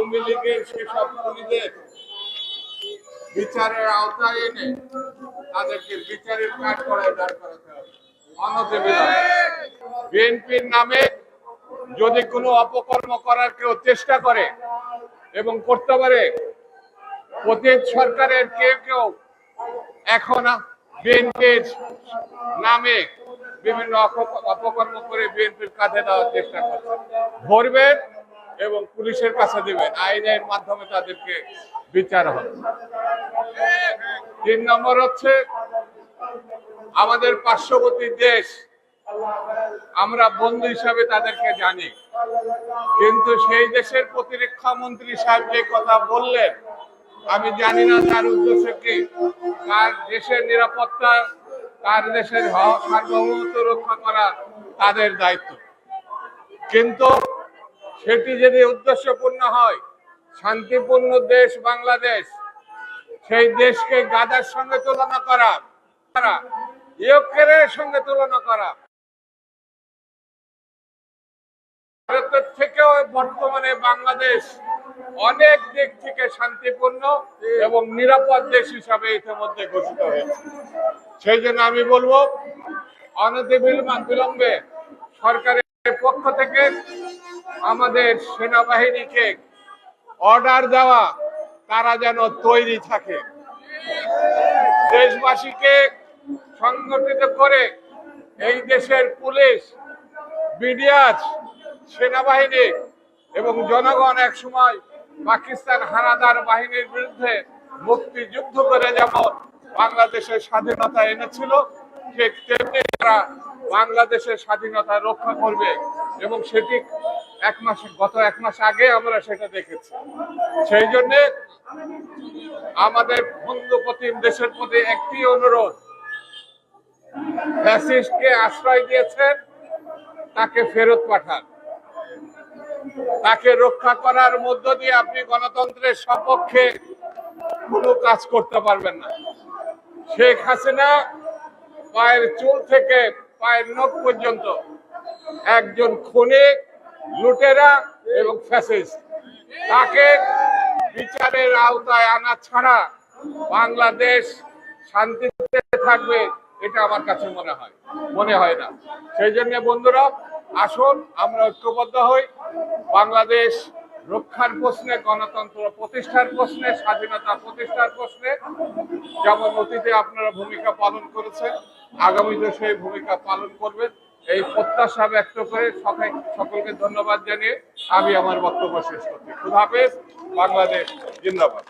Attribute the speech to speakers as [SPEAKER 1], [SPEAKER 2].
[SPEAKER 1] আওয়ামী লীগের সেসব খুনিদের বিচারের আওতায় এনে তাদেরকে বিচারের কাজ করায় দাঁড় করাতে হবে। বিএনপির নামে যদি কোনো অপকর্ম করার কেউ চেষ্টা করে এবং করতে পারে অতীত সরকারের কেউ কেউ এখন বিএনপির নামে বিভিন্ন অপকর্ম করে বিএনপির কাঁধে দেওয়ার চেষ্টা করছে। ধরবেন এবং পুলিশের কাছে দেবেন আইনের মাধ্যমে তাদেরকে বিচার হবে। তিন নম্বর হচ্ছে, আমাদের পার্শ্ববর্তী দেশ, আমরা বন্ধু হিসাবে তাদেরকে জানি। কিন্তু সেই দেশের প্রতিরক্ষা মন্ত্রী সাহেব যে কথা বললেন, আমি জানি না তার উদ্দেশ্য কি। তার দেশের নিরাপত্তা, তার দেশের সার্বভৌমত্ব রক্ষা করা তাদের দায়িত্ব। কিন্তু সেটি যদি উদ্দেশ্যপূর্ণ হয়, শান্তিপূর্ণ দেশ বাংলাদেশ, সেই দেশকে গাদার সঙ্গে তুলনা করা করা ইউক্রেনের সঙ্গে তুলনা করা, ভারতের থেকেও বর্তমানে বাংলাদেশ অনেক দিক থেকে শান্তিপূর্ণ এবং নিরাপদ দেশ হিসাবে ইতিমধ্যে ঘোষিত হয়েছে। সেই জন্য আমি বলব অনতি বিলম্বে সরকারের পক্ষ থেকে আমাদের সেনাবাহিনীকে অর্ডার দেওয়া, তারা যেন তৈরি থাকে। দেশবাসীকে সংগঠিত করে এই দেশের পুলিশ, বিডিআর, সেনাবাহিনী এবং জনগণ এক সময় পাকিস্তান হানাদার বাহিনীর বিরুদ্ধে মুক্তিযুদ্ধ করে যেমন বাংলাদেশের স্বাধীনতা এনেছিল, ঠিক তেমনি তারা বাংলাদেশের স্বাধীনতা রক্ষা করবে এবং সেটি এক মাস, গত এক মাস আগে আমরা সেটা দেখেছি। সেই জন্য আমাদের বন্ধু প্রতিম দেশের প্রতি একটি অনুরোধ। আশ্রয় দিয়েছেন, তাকে ফেরত পাঠান। তাকে রক্ষা করার মধ্য দিয়ে আপনি গণতন্ত্রের সপক্ষে কোনো কাজ করতে পারবেন না। শেখ হাসিনা পায়ের চুল থেকে পায়ের নখ পর্যন্ত একজন খুনি লুটেরা এবং তাকে বিচারের আওতায় আনা ছাড়া বাংলাদেশ শান্তিতে থাকবে, এটা আমার কাছে মনে হয়। মনে হয় না। সেই জন্য বন্ধুরা, আসুন, আমরা ঐক্যবদ্ধ হই। বাংলাদেশ রক্ষার প্রশ্নে, গণতন্ত্র প্রতিষ্ঠার প্রশ্নে, স্বাধীনতা প্রতিষ্ঠার প্রশ্নে, যেমন অতীতে আপনারা ভূমিকা পালন করেছেন, আগামীতে সেই ভূমিকা পালন করবেন। এই প্রত্যাশা ব্যক্ত করে সকলকে ধন্যবাদ জানিয়ে আমি আমার বক্তব্য শেষ করছি। খুদাফেজ বাংলাদেশ, জিন্দাবাদ।